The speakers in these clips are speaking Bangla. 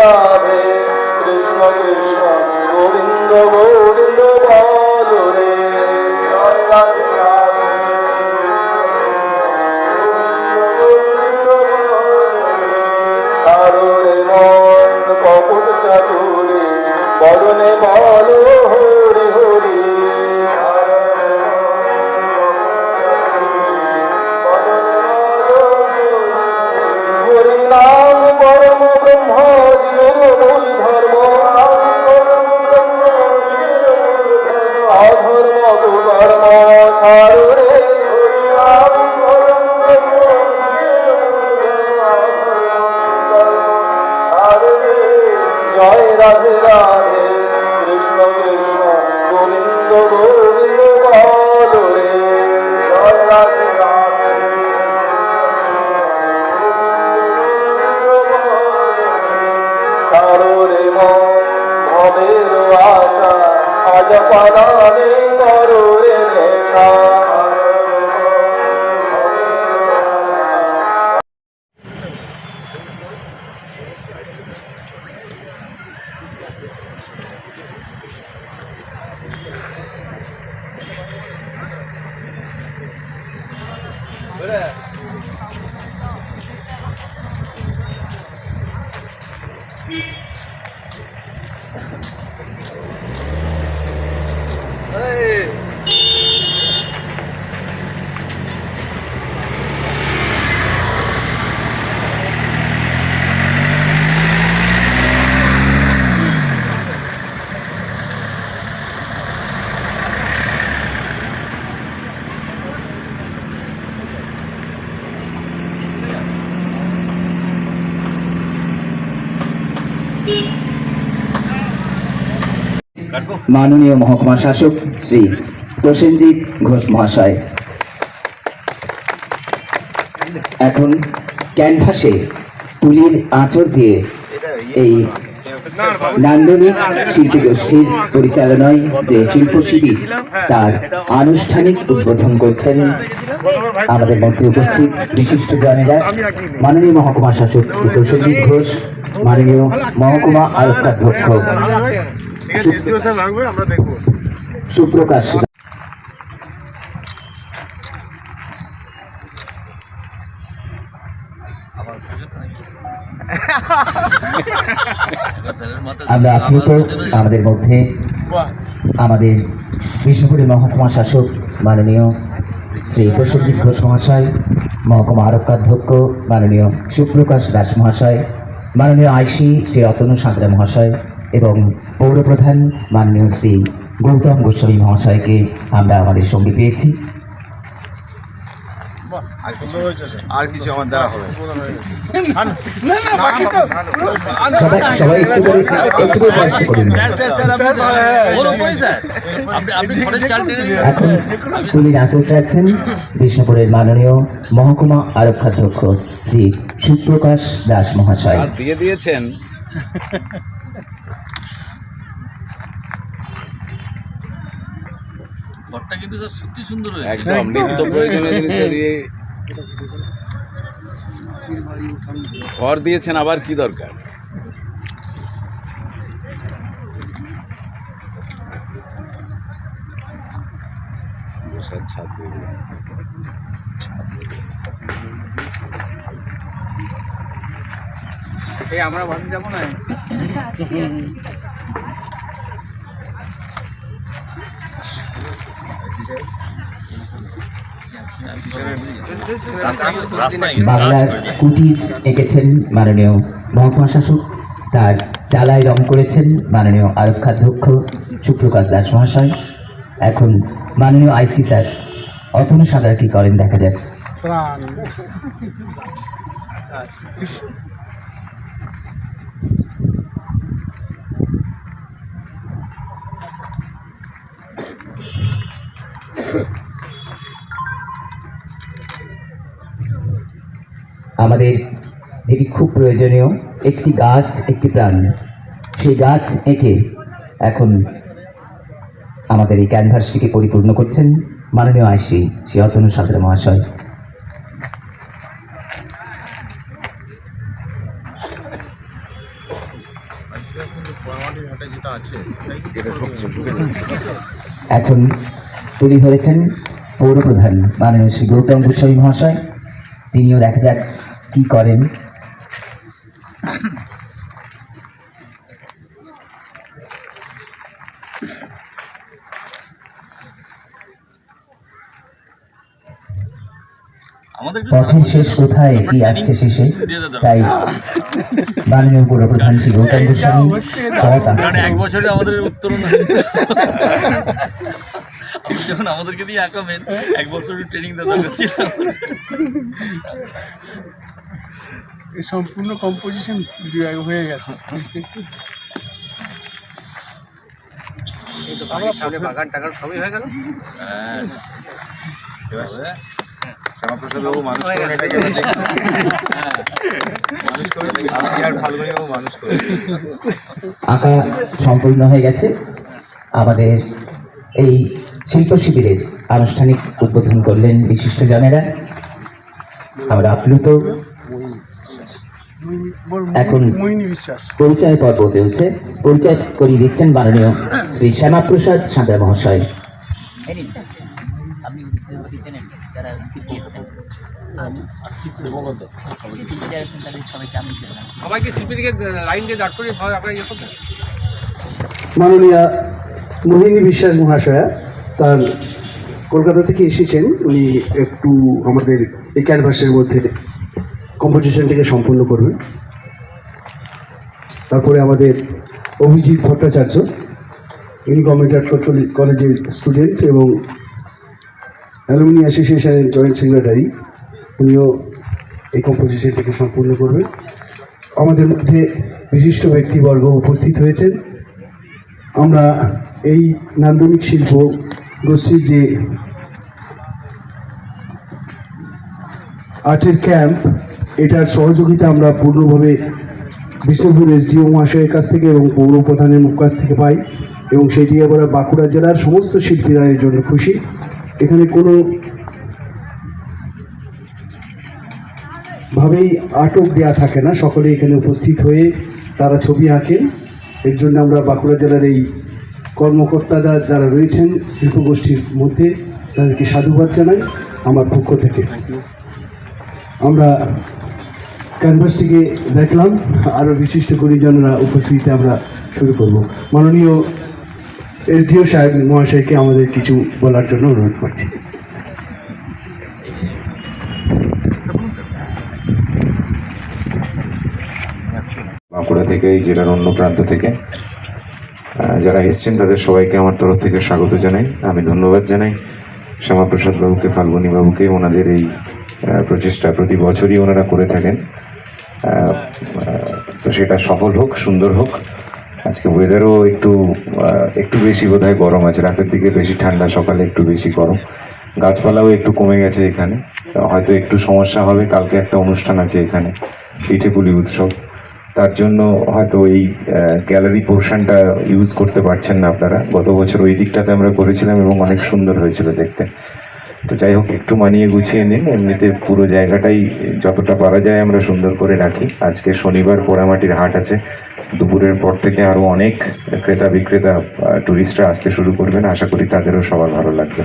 রাধে কৃষ্ণ কৃষ্ণ গোবিন্দ গোবিন্দ বলো রে কারণে মন কপট চাতুরে বরণে আজ পালানে করোরে মাননীয় মহকুমা শাসক শ্রী প্রসেনজিৎ ঘোষ মহাশয়। এখন ক্যানভাসে তুলির আঁচড় দিয়ে এই নান্দনিক শিল্পী গোষ্ঠীর পরিচালনায় যে শিল্প শিবির তার আনুষ্ঠানিক উদ্বোধন করছেন, আমাদের মধ্যে উপস্থিত বিশিষ্ট জনেরা, মাননীয় মহকুমা শাসক শ্রী প্রসেনজিৎ ঘোষ মাননীয় মহকুমা আয়ুক্তাধ্যক্ষ। সুপ্রকাশ। আমরা আপ্লুত, আমাদের মধ্যে আমাদের বিষ্ণুপুরের মহকুমা শাসক মাননীয় শ্রী প্রসেনজিৎ ঘোষ মহাশয়, মহকুমা আরক্ষাধ্যক্ষ মাননীয় সুপ্রকাশ দাস মহাশয় মাননীয় আইসি শ্রী রতনু সাঁতরা মহাশয় এবং পৌরপ্রধান মাননীয় শ্রী গৌতম গোস্বামী মহাশয়কে আমরা আমাদের সঙ্গে পেয়েছি। আর কিছু আমার দ্বারা হবে সবাই সবাই একটু করে একটু করে কষ্ট করুন এখন তুলির আঁচড়টা আছেন বিষ্ণুপুরের মাননীয় মহকুমা আরক্ষাধ্যক্ষ শ্রী সুপ্রকাশ দাস মহাশয় দিয়ে দিয়েছেন ঘরটা কিন্তু সত্যি সুন্দর একদম নিত্য প্রয়োজনীয় জিনিস দিয়ে ঘর দিয়েছেন আবার কি দরকার? বসার ছাদ এই আমরা বাড়ি যাব না? বাংলার কুটির এঁকেছেন মাননীয় মহকুমা শাসক তার চালায় রং করেছেন মাননীয় আরক্ষাধ্যক্ষ সুপ্রকাশ দাস মহাশয়। এখন মাননীয় আইসি স্যার, অতনু সাঁতার কি করেন দেখা যাক। আমাদের যেটি খুব প্রয়োজনীয়, একটি গাছ, একটি প্রাণ। সেই গাছ এঁকে এখন আমাদের এই ক্যানভাসটিকে পরিপূর্ণ করছেন মাননীয় আইসি শ্রী অতনু সাঁতরা মহাশয়। এখন তুলে ধরেছেন পৌরপ্রধান মাননীয় শ্রী গৌতম গোস্বামী মহাশয়। তিনিও দেখা যাক কি করেন? পথের শেষ কোথায়? কি আছে শেষে? তাই পৌরপ্রধান শ্রী গৌতম গোস্বামী পথ আঁকছেন। এক বছরে আমাদের উত্তরণ যখন আমাদেরকে দিয়ে আঁকাবেন এক বছর ট্রেনিং দেওয়া দরকার ছিল। এই সম্পূর্ণ কম্পোজিশন হয়ে গেছে। শ্যামাপ্রসাদ বাবু মানুষ করেন এটাকে আমি দেখি। মানুষ করেন আমি আর ফাল্গুনি বাবু মানুষ করেন আঁকা সম্পূর্ণ হয়ে গেছে। আমাদের এই শিল্প শিবিরের আনুষ্ঠানিক উদ্বোধন করলেন বিশিষ্ট জনেরা। আমরা আপ্লুত। এখন বিশ্বাস। পরিচয় পর্ব চলছে। পরিচয় করিয়ে দিচ্ছেন মাননীয় শ্রী শ্যামাপ্রসাদ সাঁতরা মহাশয়। আপনারা ইয়ে মাননীয়া মোহিনী বিশ্বাস মহাশয়া তার কলকাতা থেকে এসেছেন। উনি একটু আমাদের এই ক্যানভাসের মধ্যে কম্পোজিশনটাকে সম্পূর্ণ করবেন তারপরে আমাদের অভিজিৎ ভট্টাচার্য, ইনি গভর্নমেন্ট আর্ট কলেজের স্টুডেন্ট এবং অ্যালুমিনি অ্যাসোসিয়েশনের জয়েন্ট সেক্রেটারি উনিও এই কম্পোজিশনটাকে সম্পূর্ণ করবেন। আমাদের মধ্যে বিশিষ্ট ব্যক্তিবর্গ উপস্থিত হয়েছেন। আমরা এই নান্দনিক শিল্প গোষ্ঠীর যে আর্টের ক্যাম্প এটার সহযোগিতা আমরা পূর্ণভাবে বিষ্ণুপুর এসডিও মহাশয়ের কাছ থেকে এবং পৌর প্রধানের মুখ কাছ থেকে পাই এবং সেটি আমরা বাঁকুড়া জেলার সমস্ত শিল্পীরা এর জন্য খুশি। এখানে কোনো ভাবেই আটক দেয়া থাকে না, সকলে এখানে উপস্থিত হয়ে তারা ছবি আঁকেন। এর জন্য আমরা বাঁকুড়া জেলার এই কর্মকর্তারা যারা রয়েছেন শিল্পগোষ্ঠীর মধ্যে, তাদেরকে সাধুবাদ জানাই আমার পক্ষ থেকে। আমরা ক্যানভাসটিকে দেখলাম। আরও বিশিষ্ট গুণীজনরা উপস্থিতিতে আমরা শুরু করব। মাননীয় এসডিও সাহেব মহাশয়কে আমাদের কিছু বলার জন্য অনুরোধ করছি। বাঁকুড়া থেকে এই জেলার অন্য প্রান্ত থেকে যারা এসছেন, তাদের সবাইকে আমার তরফ থেকে স্বাগত জানাই। আমি ধন্যবাদ জানাই শ্যামাপ্রসাদ বাবুকে, ফাল্গুনী বাবুকে, ওনাদের এই প্রচেষ্টা প্রতি বছরই ওনারা করে থাকেন। তো সেটা সফল হোক, সুন্দর হোক। আজকে ওয়েদারও একটু একটু বেশি বোধহয় গরম আছে। রাতের দিকে বেশি ঠান্ডা, সকালে একটু বেশি গরম। গাছপালাও একটু কমে গেছে এখানে। হয়তো একটু সমস্যা হবে, কালকে একটা অনুষ্ঠান আছে এখানে, পিঠেপুলি উৎসব। তার জন্য হয়তো এই গ্যালারি পোর্শনটা ইউজ করতে পারছেন না আপনারা। গত বছর ওই দিকটাতে আমরা করেছিলাম এবং অনেক সুন্দর হয়েছিল দেখতে। তো যাই হোক, একটু মানিয়ে গুছিয়ে নিন। এমনিতে পুরো জায়গাটাই যতটা পারা যায় আমরা সুন্দর করে রাখি। আজকে শনিবার পোড়ামাটির হাট আছে। দুপুরের পর থেকে আরও অনেক ক্রেতা বিক্রেতা ট্যুরিস্টরা আসতে শুরু করবেন। আশা করি তাদেরও সবার ভালো লাগবে।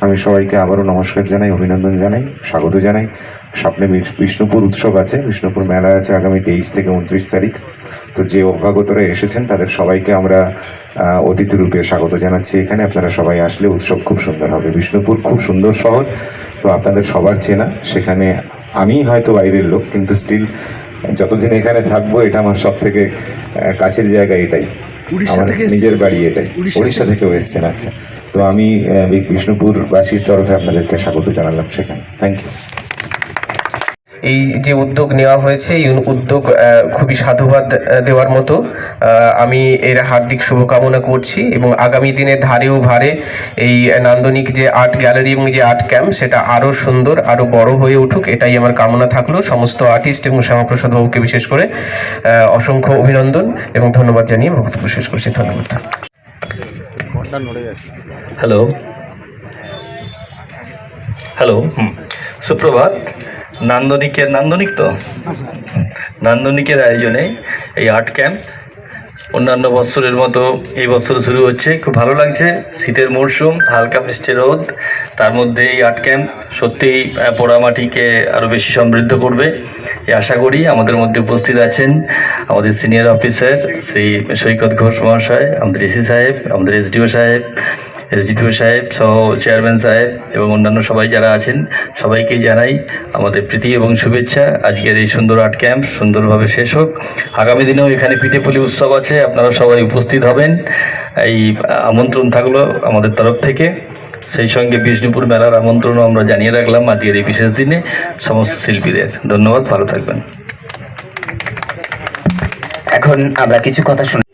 আমি সবাইকে আবারও নমস্কার জানাই, অভিনন্দন জানাই, স্বাগত জানাই। সামনে বিষ- বিষ্ণুপুর উৎসব আছে। বিষ্ণুপুর মেলা আছে আগামী তেইশ থেকে উনত্রিশ তারিখ। তো যে অভ্যাগতরা এসেছেন তাদের সবাইকে আমরা আহ, অতিথি রূপে স্বাগত জানাচ্ছি এখানে। আপনারা সবাই আসলে উৎসব খুব সুন্দর হবে। বিষ্ণুপুর খুব সুন্দর শহর। তো আপনাদের সবার চেনা সেখানে আমি হয়তো বাইরের লোক কিন্তু স্টিল যতদিন এখানে থাকব এটা আমার সব থেকে কাছের জায়গা এটাই। আমার নিজের বাড়ি এটাই। উড়িষ্যা থেকেও এসছেন আচ্ছা। তো আমি বিষ্ণুপুরবাসীর তরফে আপনাদেরকে স্বাগত জানালাম সেখানে। থ্যাংক ইউ এই যে উদ্যোগ নেওয়া হয়েছে, এই উদ্যোগ খুবই সাধুবাদ দেওয়ার মতো। আমি এর হার্দিক শুভকামনা করছি এবং আগামী দিনে ধারে ও ভারে এই নান্দনিক যে আর্ট গ্যালারি এবং যে আর্ট ক্যাম্প, সেটা আরও সুন্দর, আরও বড় হয়ে উঠুক, এটাই আমার কামনা থাকল। সমস্ত আর্টিস্ট এবং শ্যামাপ্রসাদ বাবুকে বিশেষ করে অসংখ্য অভিনন্দন এবং ধন্যবাদ জানিয়ে বক্তব্য শেষ করছি। ধন্যবাদ। হ্যালো হ্যালো সুপ্রভাত। নান্দনিকের নান্দনিক তো? নান্দনিকের আয়োজনে এই আর্ট ক্যাম্প অন্যান্য বছরের মতো এই বছর শুরু হচ্ছে। খুব ভালো লাগছে। শীতের মরশুম, হালকা মিষ্টি রোদ, তার মধ্যে এই আর্ট ক্যাম্প সত্যিই পোড়ামাটিকে আরও বেশি সমৃদ্ধ করবে। এই আশা করি আমাদের মধ্যে উপস্থিত আছেন আমাদের সিনিয়র অফিসার শ্রী সৈকত ঘোষ মহাশয়, আমাদের এসি সাহেব, আমাদের এসডিও সাহেব এসডিপিও সাহেব সহ চেয়ারম্যান সাহেব এবং অন্যান্য সবাই যারা আছেন, সবাইকেই জানাই আমাদের প্রীতি এবং শুভেচ্ছা। আজকের এই সুন্দর আর্ট ক্যাম্প সুন্দরভাবে শেষ হোক। আগামী দিনেও এখানে পিঠেপুলি উৎসব আছে, আপনারা সবাই উপস্থিত হবেন। এই আমন্ত্রণ থাকল আমাদের তরফ থেকে। সেই সঙ্গে বিষ্ণুপুর মেলার আমন্ত্রণও আমরা জানিয়ে রাখলাম আজকের এই বিশেষ দিনে সমস্ত শিল্পীদের। ধন্যবাদ, ভালো থাকবেন। এখন আমরা কিছু কথা শুনি